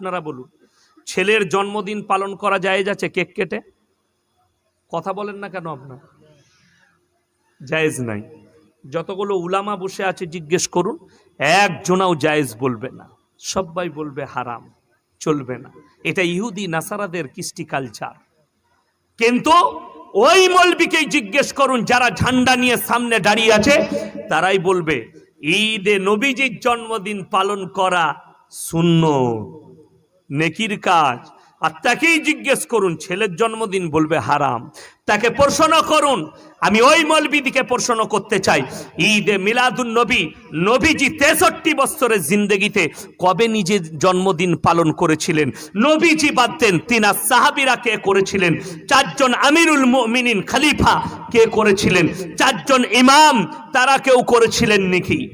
আপনারা বলুন, ছেলের জন্মদিন পালন করা যায় যাচ্ছে কেক কেটে? কথা বলেন না কেন আপনার? জায়েজ নাই। যতগুলো উলামা বসে আছে, জিজ্ঞেস করুন, একজনাও জায়েজ বলবে না। সবাই বলবে হারাম, চলবে না। এটা ইহুদি, নাসারাদের কৃষ্টি কালচার কিন্তু ওই মলবিকেই জিজ্ঞেস করুন, যারা ঝান্ডা নিয়ে সামনে দাঁড়িয়ে আছে, তারাই বলবে, ঈদে নবীজির জন্মদিন পালন করা শূন্য নেকির কাজ। আর তাকেই জিজ্ঞেস করুন, ছেলের জন্মদিন বলবে হারাম। তাকে প্রশ্ন করুন, আমি ওই মলবিদিকে প্রশ্ন করতে চাই। ঈদে মিলাদুন নবী, নবীজি তেষট্টি বছরের জিন্দগিতে কবে নিজের জন্মদিন পালন করেছিলেন? নবীজি বাদ দেন, তিনা সাহাবিরা কে করেছিলেন? চারজন আমিরুল মুমিনিন খলিফা কে করেছিলেন? চারজন ইমাম, তারা কেউ করেছিলেন নাকি?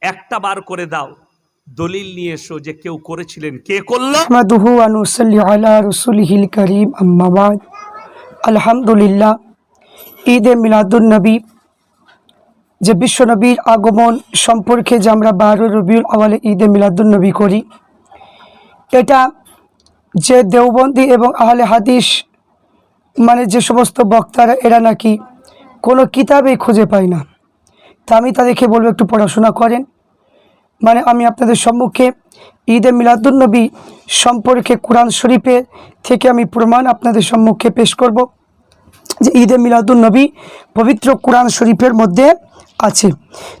একটা বার করে দাও। দলিল নিয়ে এসো যে কেউ করেছিলেন। কে করল? মাদুহু আনুসাল্লি আলা করিম আম্মাবাদ আলহামদুলিল্লাহ, ঈদে মিলাদুল নবী, যে বিশ্বনবীর আগমন সম্পর্কে যে আমরা বারো রবিউল আওয়ালে ঈদে মিলাদুল নবী করি, এটা যে দেওবন্দি এবং আহলে হাদিস মানে যে সমস্ত বক্তারা, এরা নাকি কোনো কিতাবেই খুঁজে পায় না। তা আমি তাদেরকে বলব একটু পড়াশোনা করেন। মানে আমি আপনাদের সম্মুখে ঈদে মিলাদুন্নবী সম্পর্কে কোরআন শরীফের থেকে আমি প্রমাণ আপনাদের সম্মুখে পেশ করব যে ঈদে মিলাদুন্নবী পবিত্র কোরআন শরীফের মধ্যে আছে।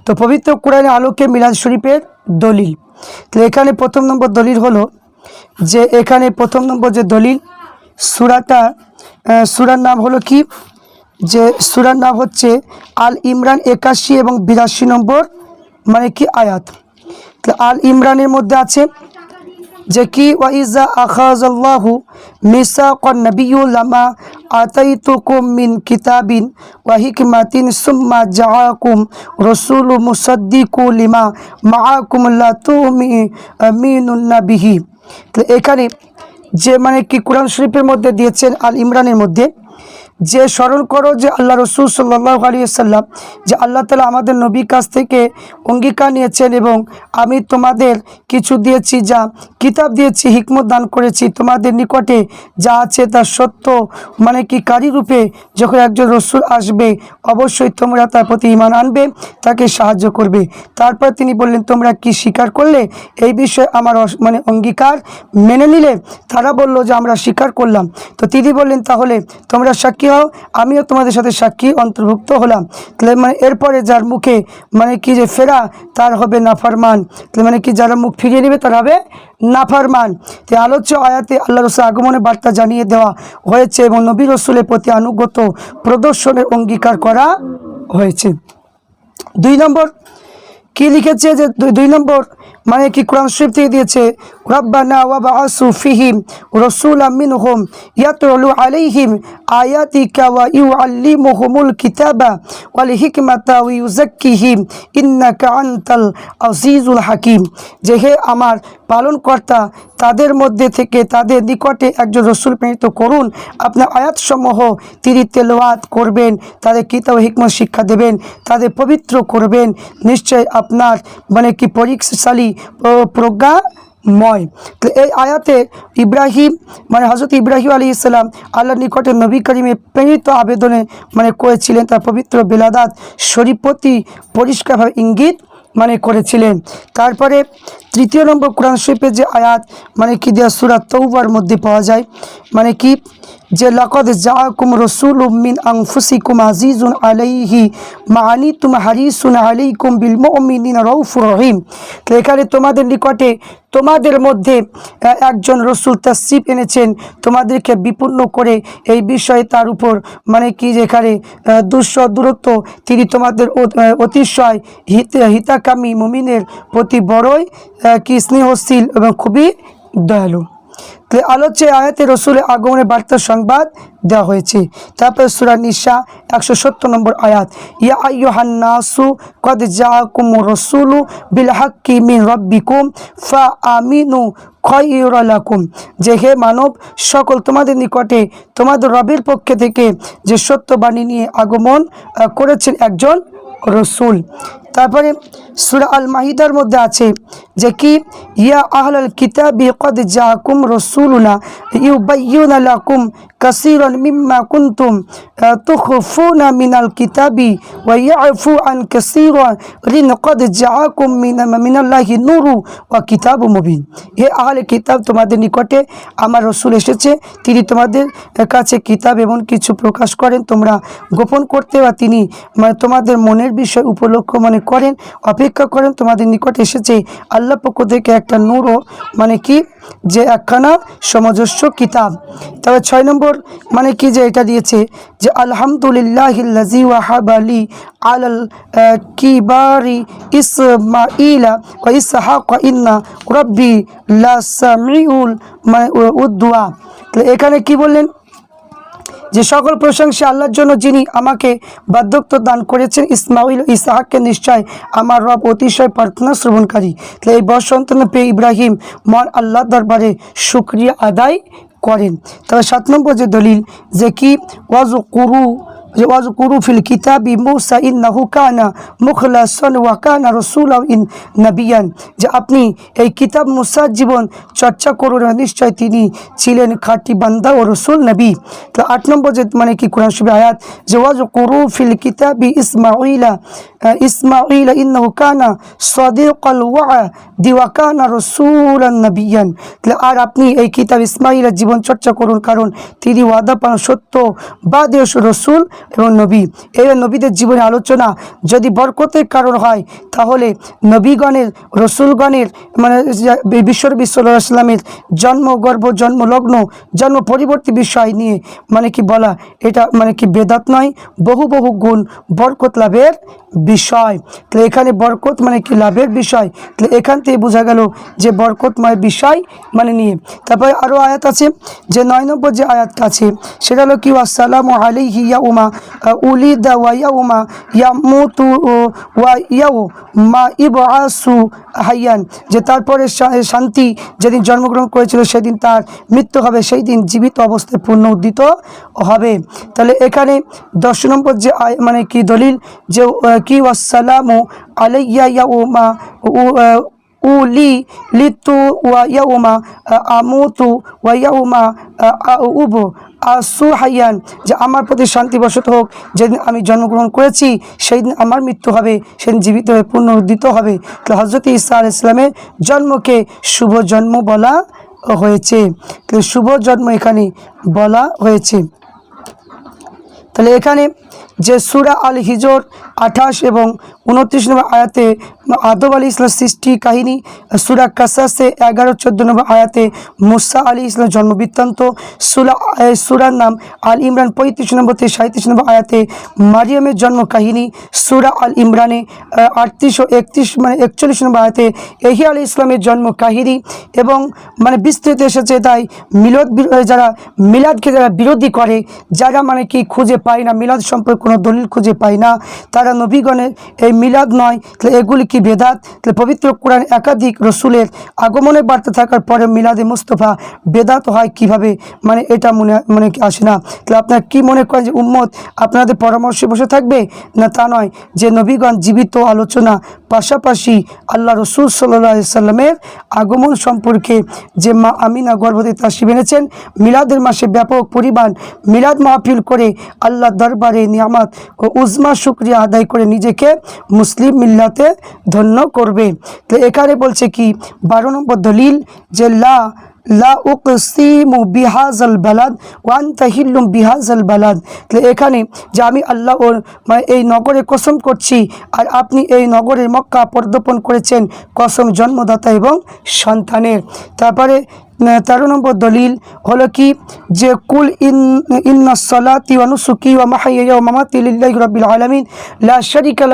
তো পবিত্র কোরআনের আলোকে মিলাদ শরীফের দলিল। তো এখানে প্রথম নম্বর দলিল হলো যে এখানে প্রথম নম্বর যে দলিল, সুরাটা সুরার নাম হলো কি? যে সুরার নাম হচ্ছে আল ইমরান একাশি এবং বিরাশি নম্বর মানে কি আয়াত। আল ইমরানের মধ্যে আছে যে কি ওয়াইজা আখাজাল্লাহু মিসাকান নাবিয়্যু লামা আতাইতুকুম মিন কিতাবিন ওয়া হিকমাতিন সুম্মা জাআকুম রাসূলু মুসাদ্দিকু লিমা মাআকুম লা তুমিনুন বিহি তো এখানে যে মানে কি কোরআন শরীফের মধ্যে দিয়েছেন আল ইমরানের মধ্যে যে স্মরণ করো যে আল্লাহ রসুল সাল্লাহ আলিয়াল্লাম যে আল্লাহ তালা আমাদের নবীর কাছ থেকে অঙ্গীকার নিয়েছেন এবং আমি তোমাদের কিছু দিয়েছি যা, কিতাব দিয়েছি, হিকমত দান করেছি। তোমাদের নিকটে যা আছে তা সত্য মানে কি কারি রূপে যখন একজন রসুল আসবে, অবশ্যই তোমরা তার প্রতি ইমান আনবে, তাকে সাহায্য করবে। তারপর তিনি বললেন, তোমরা কি স্বীকার করলে? এই বিষয়ে আমার মানে অঙ্গীকার মেনে নিলে, তারা বলল যে আমরা স্বীকার করলাম। তো তিনি বললেন, তাহলে তোমরা সাক্ষী হও, আমিও তোমাদের সাথে সাক্ষী, অন্তর্ভুক্ত হলাম। তাহলে মানে এরপরে যার মুখে মানে কি যে ফেরা, তার হবে নাফারমান। তাহলে মানে কি যারা মুখ ফিরিয়ে নেবে, তার হবে নাফারমান। তো আলোচ্য আয়াতে আল্লাহ রসুল আগমনের বার্তা জানিয়ে দেওয়া হয়েছে এবং নবী রসুলের প্রতি আনুগত প্রদর্শনের অঙ্গীকার করা হয়েছে। দুই নম্বর, কি লিখেছে যে দুই নম্বর মানে কি কোরআন শরীফ থেকে দিয়েছে আয়াতিকা ওয়া ইউআল্লিমুহুমুল কিতাবা আজিজুল হাকিম। যে হে আমার পালনকর্তা, তাদের মধ্যে থেকে তাদের নিকটে একজন রসুল প্রেরিত করুন। আপনার আয়াতসমূহ তিনি তেলাওয়াত করবেন, তাদের কিতাব হিকমত শিক্ষা দেবেন, তাদের পবিত্র করবেন। নিশ্চয় আপনার মানে কি পরীক্ষাশালী প্রজ্ঞাময়। তো এই আয়াতে ইব্রাহিম মানে হজরত ইব্রাহিম আলী ইসলাম আল্লাহর নিকটে নবী করিমে প্রেরিত আবেদনে মানে করেছিলেন তার পবিত্র বেলাদাত শরীফতি পরিষ্কারভাবে ইঙ্গিত মানে করেছিলেন। তারপরে তৃতীয় নম্বর কোরআন শরীফের যে আয়াত মানে কি দেওয়া সুরাত তৌবার মধ্যে পাওয়া যায় মানে কি যে লাকদ জাআকুম রসুল মিন আনফুসিকুম আজিজুন আলাইহি মাআনি তুম হারিসুন আলাইকুম বিল মুমিনিনা রাউফুর রহিম। তো এখানে তোমাদের নিকটে তোমাদের মধ্যে একজন রসুল তাসিফ এনেছেন। তোমাদেরকে বিপন্ন করে এই বিষয়ে তার উপর মানে কি যেখানে দুঃস্ব দূরত্ব, তিনি তোমাদের অতিশয় হিত, হিতাকামী মুমিনের প্রতি বড়ই কি স্নেহশীল এবং খুবই দয়ালু। তো আলোচ্য আয়াতে রসুলের আগমনের বার্তা সংবাদ দেওয়া হয়েছে। তারপরে সুরা নিশা একশো সত্তর নম্বর আয়াত। ইয়া আইয়ুহান্নাসু কদ জাআকুম রসুলু বিল হাক্কি মিন রব্বিকুম ফা আমিনু খয়রালাকুম যে হে মানব, সকল তোমাদের নিকটে তোমাদের রবের পক্ষে থেকে যে সত্যবাণী নিয়ে আগমন করেছেন একজন রসুল। তারপরে সুরা আল মাহিদার মধ্যে আছে যে কি, ইয়া আহলাল কিতাবি কদ জাকুম রসুলুনা ইউবাইয়ুনা লাকুম কাসীরান মিম্মা কুনতুম তুখফুনা মিনাল কিতাবি ওয়া ইয়াফু আন কাসীরান কদ জাআকুম মিন, মিনাল্লাহি নূরু ওয়া কিতাবুম মুবিন। হে আহলে কিতাব, তোমাদের নিকটে আমার রসুল এসেছে। তিনি তোমাদের কাছে কিতাব এমন কিছু প্রকাশ করেন। তোমরা গোপন করতে বা তিনি মানে তোমাদের মনের বিষয় উপলক্ষ মনে করেন, অপেক্ষা করেন, তোমাদের নিকট এসেছে। আল্লাহ পক্ষ থেকে একটা নূরও মানে কি, যে একখানা সমজস্ব কিতাব। তবে ছয় নম্বর মানে কি যে এটা দিয়েছে যে, আলহামদুলিল্লাহ ওয়াহাব আলী আলাল কিবারি ইসমাইলা ও ইসহাক ইন্না রব্বি লা সামিউল মানে উদ্দুয়া তাহলে এখানে কি বললেন? যে সকল প্রশংসা আল্লাহর জন্য যিনি আমাকে বার্ধক্য দান করেছেন ইসমাউল ইসাহাককে নিশ্চয় আমার রব অতিশয় প্রার্থনা শ্রবণকারী। তাহলে এই বসন্ত পেয়ে ইব্রাহিম মন আল্লাহ দরবারে শুক্রিয়া আদায় করেন। তবে সাত নম্বর যে দলিল যে কি ওয়াজ কুরু যে ওয়াজ কুরু ফিল কিতাবি মুসা ইন্নাহু কানা মুখলাসন ওয়া কানা রসুল ইন নবিয়ান যে আপনি এই কিতাব মুসার জীবন চর্চা করুন নিশ্চয় তিনি ছিলেন খাঁটি বান্দা ও রসুল নবী। তো আট নম্বর যে মানে কি কোরআন শরীফে আয়াত? যে ওয়াজ কুরু ফিল কিতাবি ইসমাইলা আহ, ইসমাইলা ইন্নাহু কানা সাদিকাল ওয়া কানা রসুলান নবিয়ান। তাহলে আর আপনি এই কিতাব ইসমাইলের জীবন চর্চা করুন কারণ তিনি ওয়াদা পান সত্য বা দেশ রসুল এবং নবী। এই নবীদের জীবনে আলোচনা। যদি বরকতের কারণ হয়, তাহলে নবীগণের, রসুলগণের মানে বিশ্বর বিশ্বসাল্লামের জন্ম, গর্ভ, জন্মলগ্ন, জন্ম পরিবর্তী বিষয় নিয়ে মানে কি বলা, এটা মানে কি বেদাত নয়, বহু বহু গুণ বরকত লাভের বিষয়। তাহলে এখানে বরকত মানে কি লাভের বিষয়? তাহলে এখান থেকে বোঝা গেল যে বরকতময় বিষয় মানে নিয়ে। তারপরে আরও আয়াত আছে, যে নয় নম্বর যে আয়াতটা আছে, সেটা হলো কি আসসালামু আলাইহি ইয়া উমা উলিদা ওয়া ইয়া উমা ইয়া ওয়া ইয়াও মা ইবআসু হাইয়ান যে তারপরে শান্তি যেদিন জন্মগ্রহণ করেছিল সেদিন তার মৃত্যু হবে সেই দিন জীবিত অবস্থায় পূর্ণ উদ্দিত হবে। তাহলে এখানে দশ নম্বর যে মানে কি দলিল? যে আহ, কি ওয়াসালামু আলাইয়া ইয়া উমা উ- আহ, উলি লিতু ওয়া ইয়াউমা আমুতু ওয়া ইয়াউমা উব আসু হাইয়ান যে আমার প্রতি শান্তি বসত হোক, যেদিন আমি জন্মগ্রহণ করেছি সেই দিন আমার মৃত্যু হবে, সেদিন জীবিত হয়ে পুনরুদ্ধিত হবে। তো হজরত ইসা আল ইসলামের জন্মকে শুভ জন্ম বলা হয়েছে। তো শুভ জন্ম এখানে বলা হয়েছে। তাহলে এখানে যে সুরা আল হিজর আঠাশ এবং উনত্রিশ নম্বর আয়াতে আদব আলী ইসলাম সৃষ্টি কাহিনী, সুরা কাসাসে এগারো, চোদ্দ নম্বর আয়াতে মুসা আলী ইসলাম জন্মবৃত্তান্ত সুরা সুরার নাম আল ইমরান পঁয়ত্রিশ নম্বর থেকে সাঁত্রিশ নম্বর আয়াতে মারিয়ামের জন্ম কাহিনী, সুরা আল ইমরানে আটত্রিশ ও একত্রিশ মানে একচল্লিশ নম্বর আয়াতে এহি আলী ইসলামের জন্ম কাহিনী এবং মানে বিস্তৃত এসেছে তাই মিলদ যারা মিলাদকে যারা বিরোধী করে, যারা মানে কি খুঁজে পায় না, মিলাদ সম্পর্কে কোনো দলিল খুঁজে পায় না, তারা নবীগণের এই মিলাদ নয়। তাহলে এগুলি কি বেদাত? তাহলে পবিত্র কোরআন একাধিক রসুলের আগমনে বার্তা থাকার পরে মিলাদে মুস্তফা বেদাত হয় কীভাবে? মানে এটা মনে মনে আসে না। তাহলে আপনারা কি মনে করেন যে উম্মত আপনাদের পরামর্শে বসে থাকবে? না তা নয় যে নবীগণ জীবিত আলোচনা পাশাপাশি আল্লাহ রসুল সাল্লাহ সাল্লামের আগমন সম্পর্কে যে মা আমিনা গর্ভবতী তাসিব এনেছেন, মিলাদের মাসে ব্যাপক পরিমাণ মিলাদ মাহফিল করে আল্লাহ দরবারে নিয়ামাত ও উজমা শুক্রিয়া আদায় করে নিজেকে মুসলিম মিল্লাতে ধন্য করবে। তো এখানে বলছে কি, বারো নম্বর দলিল যে, লা লা উকসিমু বিহাজাল বালাদ ওয়ান তাহিল্লুম বিহাজাল বালাদ। তাহলে এখানে যে আমি আল্লাহ ওর মানে এই নগরে কসম করছি আর আপনি এই নগরের মক্কা পর্দপণ করেছেন কসম জন্মদাতা এবং সন্তানের। তারপরে তেরো নম্বর দলিল হলো কি? যে, কুল ইন, ইন্না সলাতি ওয়া নুসুকি ওয়া মাহাইয়া মামাতি লিল্লাহি রাব্বিল আলামিন, লা শারিকা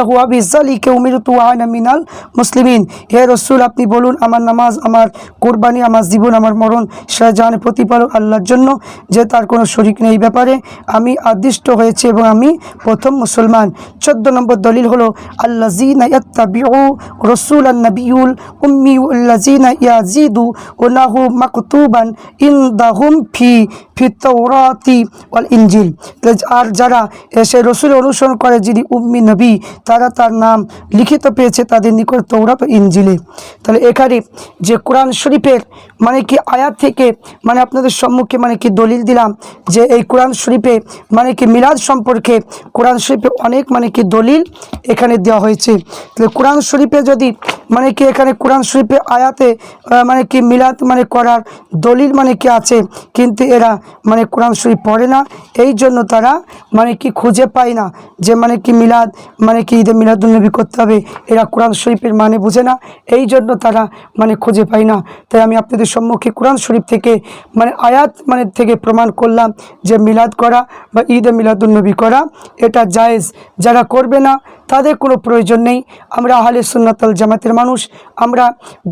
মুসলিমিন। হে রাসূল, আপনি বলুন, আমার নামাজ, আমার কোরবানি, আমার জীবন, আমার মরণ শাহজাহান প্রতিপালক আল্লাহর জন্য যে তার কোনো শরিক নেই। ব্যাপারে আমি আদিষ্ট হয়েছে এবং আমি প্রথম মুসলমান। চোদ্দ নম্বর দলিল হলো আল্লাজিনা ইয়াত্তাবিউ রসুল নবিউল উম্মি মাকতুবান দা ফি ফি তৌরাতি ওয়াল ইনজিল আর যারা এসে রসুল অনুসরণ করে, যিনি উম্মি নবী, তারা তার নাম লিখিত পেয়েছে তাদের নিকট তৌরাত ইঞ্জিলে তাহলে এখানে যে কোরআন শরীফের মানে কি আয়াত থেকে মানে আপনাদের সম্মুখে মানে কি দলিল দিলাম যে এই কোরআন শরীফে মানে কি মিলাদ সম্পর্কে কোরআন শরীফে অনেক মানে কি দলিল এখানে দেওয়া হয়েছে তাহলে কোরআন শরীফে যদি মানে কি এখানে কোরআন শরীফে আয়াতে মানে কি মিলাদ মানে করার দলিল মানে কি আছে কিন্তু এরা মানে কোরআন শরীফ পড়ে না এই জন্য তারা মানে কি খুঁজে পায় না যে মানে কি মিলাদ মানে কি ঈদে মিলাদুলনবী করতে হবে এরা কোরআন শরীফের মানে বুঝে না এই জন্য তারা মানে খুঁজে পায় না তাই আমি আপনাদের সম্মুখে কোরআন শরীফ থেকে মানে আয়াত মানে থেকে প্রমাণ করলাম যে মিলাদ করা বা ঈদ মিলাদ মিলাদুলনবী করা, এটা জায়েজ। যারা করবে না তাদের কোনো প্রয়োজন নেই। আমরা আহলে সুন্নাতাল জামাতের মানুষ, আমরা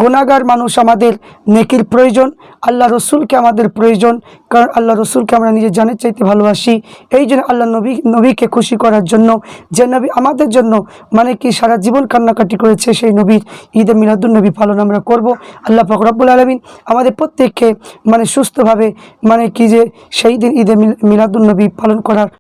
গোনাগার মানুষ, আমাদের নেকির প্রয়োজন, আল্লাহ রসুলকে আমাদের প্রয়োজন, কারণ আল্লাহ রসুলকে আমরা নিজের জানের চাইতে ভালোবাসি। এই জন্য আল্লাহ নবী, নবীকে খুশি করার জন্য, যে নবী আমাদের জন্য মানে কি সারা জীবন কান্নাকাটি করেছে, সেই নবীর ঈদে মিলাদুল নবী পালন আমরা করব। আল্লাহ ফকরাবুল আলমিন আমাদের প্রত্যেককে মানে সুস্থভাবে মানে কি যে সেই দিন ঈদে মিলাদুল নবী পালন করার